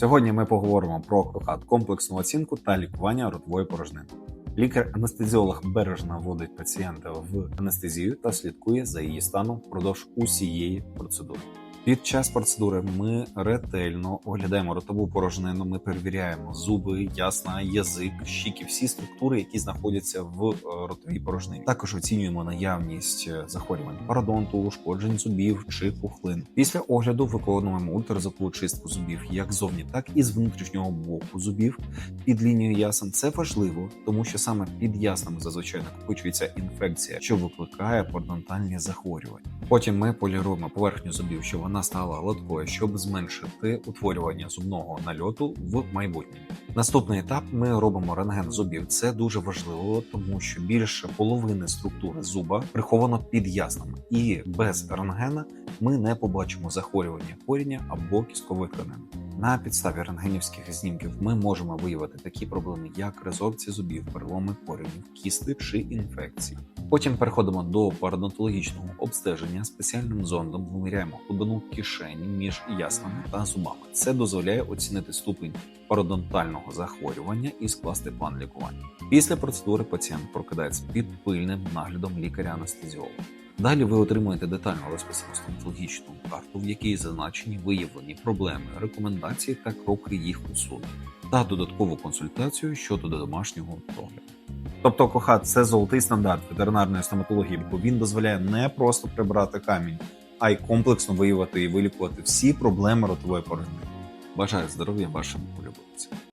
Сьогодні ми поговоримо про КОХАТ, комплексну оцінку та лікування ротової порожнини. Лікар-анестезіолог бережно вводить пацієнта в анестезію та слідкує за її станом впродовж усієї процедури. Під час процедури ми ретельно оглядаємо ротову порожнину. Ми перевіряємо зуби, ясна, язик, щіки, всі структури, які знаходяться в е, ротовій порожнині. Також оцінюємо наявність е, захворювань пародонту, ушкоджень зубів чи пухлин. Після огляду виконуємо ультразвукову чистку зубів як зовні, так і з внутрішнього боку зубів під лінією ясен. Це важливо, тому що саме під яснами зазвичай накопичується інфекція, що викликає пародонтальні захворювання. Потім ми поліруємо поверхню зубів, щоб вона стала гладкою, щоб зменшити утворювання зубного нальоту в майбутньому. Наступний етап ми робимо рентген зубів. Це дуже важливо, тому що більше половини структури зуба приховано під яснами, і без рентгена ми не побачимо захворювання коріння або кісткової тканини. На підставі рентгенівських знімків ми можемо виявити такі проблеми, як резорбція зубів, переломи коренів, кісти чи інфекції. Потім переходимо до пародонтологічного обстеження. Спеціальним зондом виміряємо глибину кишені між яснами та зубами. Це дозволяє оцінити ступень пародонтального захворювання і скласти план лікування. Після процедури пацієнт прокидається під пильним наглядом лікаря-анестезіолога. Далі ви отримуєте детально розписану стоматологічну карту, в якій зазначені виявлені проблеми, рекомендації та кроки їх усунення, та додаткову консультацію щодо домашнього догляду. Тобто КОХАТ – це золотий стандарт ветеринарної стоматології, бо він дозволяє не просто прибрати камінь, а й комплексно виявити і вилікувати всі проблеми ротової порожнини. Бажаю здоров'я вашим улюбленцям.